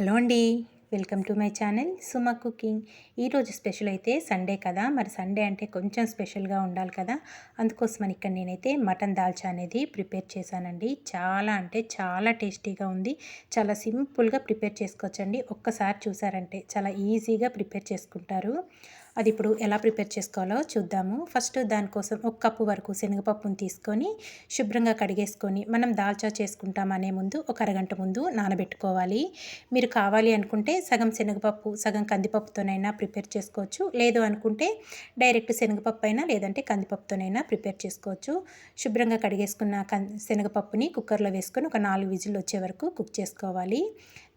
Hello అండి welcome to my channel Suma cooking. ఈరోజు special అయితే సండే కదా మరి సండే అంటే కొంచెం స్పెషల్గా ఉండాలి కదా. అందుకోసమని ఇక్కడ నేనైతే మటన్ దాల్చా అనేది ప్రిపేర్ చేశానండి. చాలా అంటే చాలా టేస్టీగా ఉంది. చాలా సింపుల్గా ప్రిపేర్ చేసుకోవచ్చండి. ఒక్కసారి చూసారంటే చాలా ఈజీగా ప్రిపేర్ చేసుకుంటారు. అది ఇప్పుడు ఎలా ప్రిపేర్ చేసుకోవాలో చూద్దాము. ఫస్ట్ దానికోసం ఒక కప్పు వరకు శనగపప్పును తీసుకొని శుభ్రంగా కడిగేసుకొని మనం దాల్చా చేసుకుంటామనే ముందు ఒక అరగంట ముందు నానబెట్టుకోవాలి. మీరు కావాలి అనుకుంటే సగం శనగపప్పు సగం కందిపప్పుతోనైనా ప్రిపేర్ చేసుకోవచ్చు. లేదు అనుకుంటే డైరెక్ట్ శనగపప్పు అయినా లేదంటే కందిపప్పుతోనైనా ప్రిపేర్ చేసుకోవచ్చు. శుభ్రంగా కడిగేసుకున్న కం శనగపప్పుని కుక్కర్లో వేసుకొని ఒక నాలుగు విజిల్ వచ్చే వరకు కుక్ చేసుకోవాలి.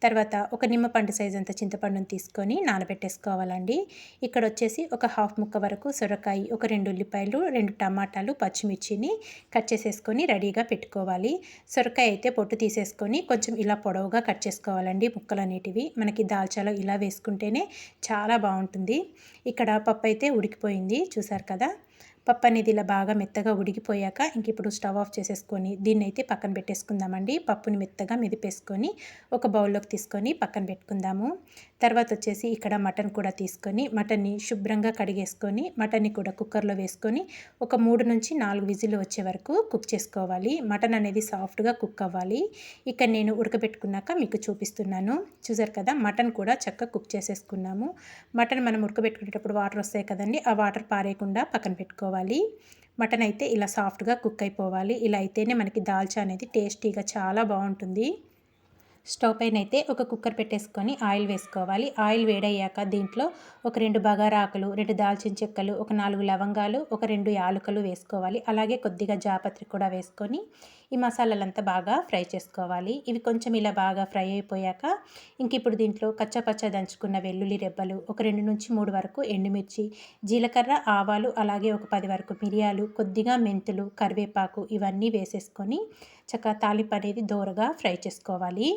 తర్వాత ఒక నిమ్మపండు సైజ్ అంత చింతపండుని తీసుకొని నానబెట్టేసుకోవాలండి. ఇక్కడ వచ్చేసి ఒక హాఫ్ ముక్క వరకు సొరకాయ ఒక రెండు ఉల్లిపాయలు రెండు టమాటాలు పచ్చిమిర్చిని కట్ చేసేసుకొని రెడీగా పెట్టుకోవాలి. సొరకాయ అయితే పొట్టు తీసేసుకొని కొంచెం ఇలా పొడవుగా కట్ చేసుకోవాలండి ముక్కలు అనేటివి మనకి దాల్చాలో ఇలా వేసుకుంటేనే చాలా బాగుంటుంది. ఇక్కడ పప్పు అయితే ఉడికిపోయింది చూసారు కదా? పప్పు అనేది ఇలా బాగా మెత్తగా ఉడికిపోయాక ఇంక ఇప్పుడు స్టవ్ ఆఫ్ చేసేసుకొని దీన్ని అయితే పక్కన పెట్టేసుకుందామండి. పప్పుని మెత్తగా మెదిపేసుకొని ఒక బౌల్లోకి తీసుకొని పక్కన పెట్టుకుందాము. తర్వాత వచ్చేసి ఇక్కడ మటన్ కూడా తీసుకొని మటన్ని శుభ్రంగా కడిగేసుకొని మటన్ని కూడా కుక్కర్లో వేసుకొని ఒక మూడు నుంచి నాలుగు విజిల్ వచ్చే వరకు కుక్ చేసుకోవాలి. మటన్ అనేది సాఫ్ట్గా కుక్ అవ్వాలి. ఇక్కడ నేను ఉడకబెట్టుకున్నాక మీకు చూపిస్తున్నాను. చూసారు కదా మటన్ కూడా చక్కగా కుక్ చేసేసుకున్నాము. మటన్ మనం ఉడకబెట్టుకునేటప్పుడు వాటర్ వస్తాయి కదండి ఆ వాటర్ పారేయకుండా పక్కన పెట్టుకోవాలి. మటన్ అయితే ఇలా సాఫ్ట్గా కుక్ అయిపోవాలి. ఇలా అయితేనే మనకి దాల్చా అనేది టేస్టీగా చాలా బాగుంటుంది. స్టవ్ పైన అయితే ఒక కుక్కర్ పెట్టేసుకొని ఆయిల్ వేసుకోవాలి. ఆయిల్ వేడయ్యాక దీంట్లో ఒక రెండు బగారా ఆకులు రెండు దాల్చిన చెక్కలు ఒక నాలుగు లవంగాలు ఒక రెండు యాలుకలు వేసుకోవాలి. అలాగే కొద్దిగా జాపత్రి కూడా వేసుకొని ఈ మసాలాలంతా బాగా ఫ్రై చేసుకోవాలి. ఇవి కొంచెం ఇలా బాగా ఫ్రై అయిపోయాక ఇంక ఇప్పుడు దీంట్లో కచ్చపచ్చ దంచుకున్న వెల్లుల్లి రెబ్బలు ఒక రెండు నుంచి మూడు వరకు ఎండుమిర్చి జీలకర్ర ఆవాలు అలాగే ఒక పది వరకు మిరియాలు కొద్దిగా మెంతులు కరివేపాకు ఇవన్నీ వేసేసుకొని చక్కగా తాలింపు అనేది దోరగా ఫ్రై చేసుకోవాలి.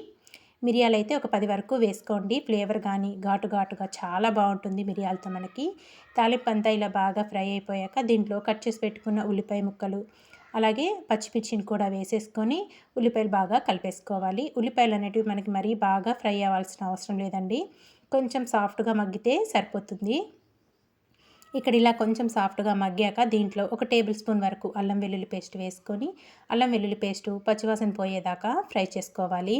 మిరియాలు అయితే ఒక పది వరకు వేసుకోండి. ఫ్లేవర్ కానీ ఘాటు ఘాటుగా చాలా బాగుంటుంది మిరియాలతో మనకి. తాలింపు అంతా ఇలా బాగా ఫ్రై అయిపోయాక దీంట్లో కట్ చేసి పెట్టుకున్న ఉల్లిపాయ ముక్కలు అలాగే పచ్చిమిర్చిని కూడా వేసేసుకొని ఉల్లిపాయలు బాగా కలిపేసుకోవాలి. ఉల్లిపాయలు అనేటివి మనకి మరీ బాగా ఫ్రై అవ్వాల్సిన అవసరం లేదండి. కొంచెం సాఫ్ట్గా మగ్గితే సరిపోతుంది. ఇక్కడ ఇలా కొంచెం సాఫ్ట్గా మగ్గాక దీంట్లో ఒక టేబుల్ స్పూన్ వరకు అల్లం వెల్లుల్లి పేస్ట్ వేసుకొని అల్లం వెల్లుల్లి పేస్టు పచ్చివాసన పోయేదాకా ఫ్రై చేసుకోవాలి.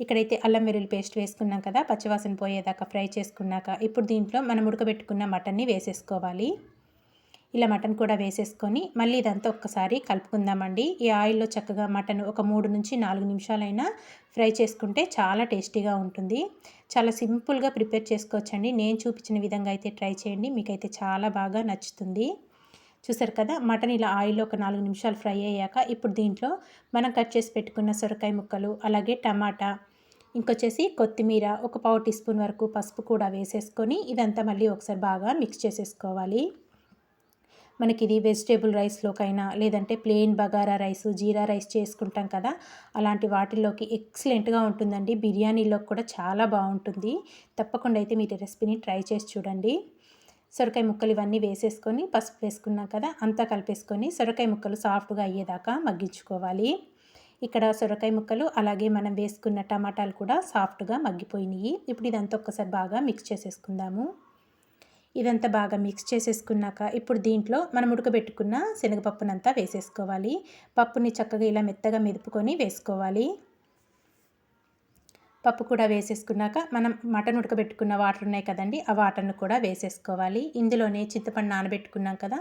ఇక్కడైతే అల్లం వెల్లుల్లి పేస్ట్ వేసుకున్నాం కదా పచ్చివాసన పోయేదాకా ఫ్రై చేసుకున్నాక ఇప్పుడు దీంట్లో మనం ఉడకబెట్టుకున్న మటన్ని వేసేసుకోవాలి. ఇలా మటన్ కూడా వేసేసుకొని మళ్ళీ ఇదంతా ఒక్కసారి కలుపుకుందామండి. ఈ ఆయిల్లో చక్కగా మటన్ ఒక మూడు నుంచి నాలుగు నిమిషాలైనా ఫ్రై చేసుకుంటే చాలా టేస్టీగా ఉంటుంది. చాలా సింపుల్గా ప్రిపేర్ చేసుకోవచ్చండి. నేను చూపించిన విధంగా అయితే ట్రై చేయండి. మీకైతే చాలా బాగా నచ్చుతుంది. చూసారు కదా మటన్ ఇలా ఆయిల్లో ఒక నాలుగు నిమిషాలు ఫ్రై అయ్యాక ఇప్పుడు దీంట్లో మనం కట్ చేసి పెట్టుకున్న సొరకాయ ముక్కలు అలాగే టమాటా ఇంకొచ్చేసి కొత్తిమీర ఒక పావు టీ స్పూన్ వరకు పసుపు కూడా వేసేసుకొని ఇదంతా మళ్ళీ ఒకసారి బాగా మిక్స్ చేసేసుకోవాలి. మనకి ఇది వెజిటేబుల్ రైస్లోకైనా లేదంటే plain bagara rice jeera rice చేసుకుంటాం కదా అలాంటి వాటిల్లోకి ఎక్సలెంట్గా ఉంటుందండి. బిర్యానీలోకి కూడా చాలా బాగుంటుంది. తప్పకుండా అయితే మీరు రెసిపీని ట్రై చేసి చూడండి. సొరకాయ ముక్కలు ఇవన్నీ వేసేసుకొని పసుపు వేసుకున్నాం కదా అంతా కలిపేసుకొని సొరకాయ ముక్కలు సాఫ్ట్గా అయ్యేదాకా మగ్గించుకోవాలి. ఇక్కడ సొరకాయ ముక్కలు అలాగే మనం వేసుకున్న టమాటాలు కూడా సాఫ్ట్గా మగ్గిపోయినాయి ఇప్పుడు ఇదంతా ఒక్కసారి బాగా మిక్స్ చేసేసుకుందాము. ఇదంతా బాగా మిక్స్ చేసేసుకున్నాక ఇప్పుడు దీంట్లో మనం ఉడకబెట్టుకున్న శనగపప్పునంతా వేసేసుకోవాలి. పప్పుని చక్కగా ఇలా మెత్తగా మెదుపుకొని వేసుకోవాలి. పప్పు కూడా వేసేసుకున్నాక మనం మటన్ ఉడకబెట్టుకున్న వాటర్ ఉన్నాయి కదండి ఆ వాటర్ను కూడా వేసేసుకోవాలి. ఇందులోనే చింతపండు నానబెట్టుకున్నాం కదా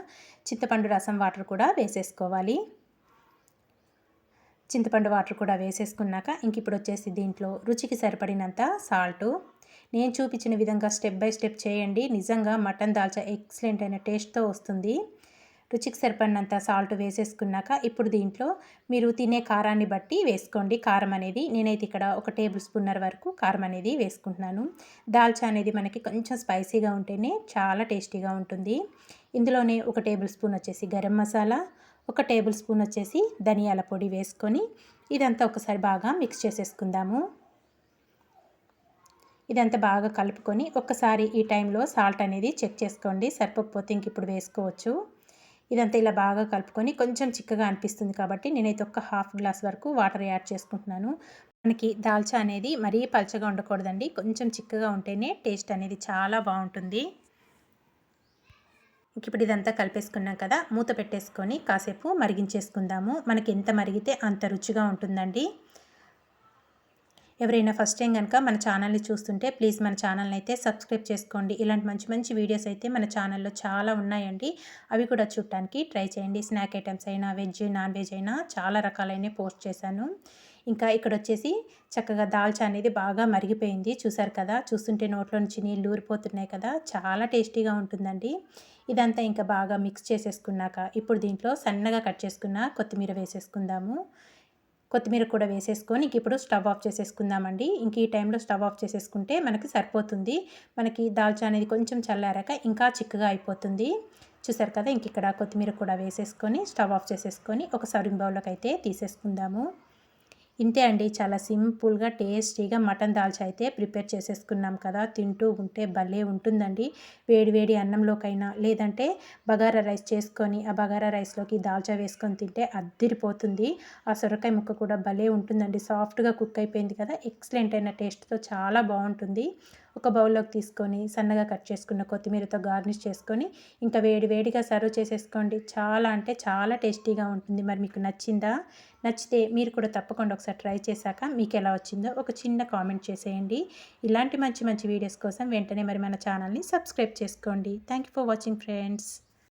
చింతపండు రసం వాటర్ కూడా వేసేసుకోవాలి. చింతపండు వాటర్ కూడా వేసేసుకున్నాక ఇంక ఇప్పుడు వచ్చేసి దీంట్లో రుచికి సరిపడినంత సాల్టు. నేను చూపించిన విధంగా స్టెప్ బై స్టెప్ చేయండి. నిజంగా మటన్ దాల్చా ఎక్సలెంట్ అయిన టేస్ట్తో వస్తుంది. రుచికి సరిపడినంత సాల్ట్ వేసేసుకున్నాక ఇప్పుడు దీంట్లో మీరు తినే కారాన్ని బట్టి వేసుకోండి. కారం అనేది నేనైతే ఇక్కడ ఒక టేబుల్ స్పూన్నర్ వరకు కారం అనేది వేసుకుంటున్నాను. దాల్చా అనేది మనకి కొంచెం స్పైసీగా ఉంటేనే చాలా టేస్టీగా ఉంటుంది. ఇందులోనే ఒక టేబుల్ స్పూన్ వచ్చేసి గరం మసాలా ఒక టేబుల్ స్పూన్ వచ్చేసి ధనియాల పొడి వేసుకొని ఇదంతా ఒకసారి బాగా మిక్స్ చేసేసుకుందాము. ఇదంతా బాగా కలుపుకొని ఒక్కసారి ఈ టైంలో సాల్ట్ అనేది చెక్ చేసుకోండి. సరిపోకపోతే ఇంక ఇప్పుడు వేసుకోవచ్చు. ఇదంతా ఇలా బాగా కలుపుకొని కొంచెం చిక్కగా అనిపిస్తుంది కాబట్టి నేనైతే ఒక హాఫ్ గ్లాస్ వరకు వాటర్ యాడ్ చేసుకుంటున్నాను. మనకి దాల్చా అనేది మరీ పలచగా ఉండకూడదండి. కొంచెం చిక్కగా ఉంటేనే టేస్ట్ అనేది చాలా బాగుంటుంది. ఇప్పుడు ఇదంతా కలిపేసుకున్నాం కదా మూత పెట్టేసుకొని కాసేపు మరిగించేసుకుందాము. మనకి ఎంత మరిగితే అంత రుచిగా ఉంటుందండి. ఎవరైనా ఫస్ట్ టైం కనుక మన ఛానల్ని చూస్తుంటే ప్లీజ్ మన ఛానల్ని అయితే సబ్స్క్రైబ్ చేసుకోండి. ఇలాంటి మంచి మంచి వీడియోస్ అయితే మన ఛానల్లో చాలా ఉన్నాయండి. అవి కూడా చూడటానికి ట్రై చేయండి. స్నాక్ ఐటమ్స్ అయినా వెజ్ నాన్ వెజ్ అయినా చాలా రకాలైన పోస్ట్ చేశాను. ఇంకా ఇక్కడ వచ్చేసి చక్కగా దాల్చా అనేది బాగా మరిగిపోయింది. చూసారు కదా? చూస్తుంటే నోట్లో నుంచి నీళ్ళు ఊరిపోతున్నాయి కదా? చాలా టేస్టీగా ఉంటుందండి. ఇదంతా ఇంకా బాగా మిక్స్ చేసేసుకున్నాక ఇప్పుడు దీంట్లో సన్నగా కట్ చేసుకున్న కొత్తిమీర వేసేసుకుందాము. కొత్తిమీర కూడా వేసేసుకొని ఇంక ఇప్పుడు స్టవ్ ఆఫ్ చేసేసుకుందామండి. ఇంక ఈ టైంలో స్టవ్ ఆఫ్ చేసేసుకుంటే మనకి సరిపోతుంది. మనకి దాల్చా అనేది కొంచెం చల్లారాక ఇంకా చిక్కగా అయిపోతుంది. చూసారు కదా? ఇంక ఇక్కడ కొత్తిమీర కూడా వేసేసుకొని స్టవ్ ఆఫ్ చేసేసుకొని ఒక సర్వింగ్ బౌల్లోకి అయితే తీసేసుకుందాము. ఇంతే అండి చాలా సింపుల్గా టేస్టీగా మటన్ దాల్చా అయితే ప్రిపేర్ చేసేసుకున్నాం కదా. తింటూ ఉంటే భలే ఉంటుందండి. వేడి వేడి అన్నంలోకైనా లేదంటే బగారా రైస్ చేసుకొని ఆ బగారా రైస్లోకి దాల్చా వేసుకొని తింటే అద్దిరిపోతుంది. ఆ సొరకాయ ముక్క కూడా భలే ఉంటుందండి. సాఫ్ట్గా కుక్ అయిపోయింది కదా. ఎక్సలెంట్ అయిన టేస్ట్తో చాలా బాగుంటుంది. ఒక బౌల్లోకి తీసుకొని సన్నగా కట్ చేసుకున్న కొత్తిమీరతో గార్నిష్ చేసుకొని ఇంకా వేడి వేడిగా సర్వ్ చేసేసుకోండి. చాలా అంటే చాలా టేస్టీగా ఉంటుంది. మరి మీకు నచ్చిందా? నచ్చితే మీరు కూడా తప్పకుండా ఒకసారి ట్రై చేశాక మీకు ఎలా వచ్చిందో ఒక చిన్న కామెంట్ చేసేయండి. ఇలాంటి మంచి మంచి వీడియోస్ కోసం వెంటనే మరి మన ఛానల్ని సబ్స్క్రైబ్ చేసుకోండి. Thank you for watching friends.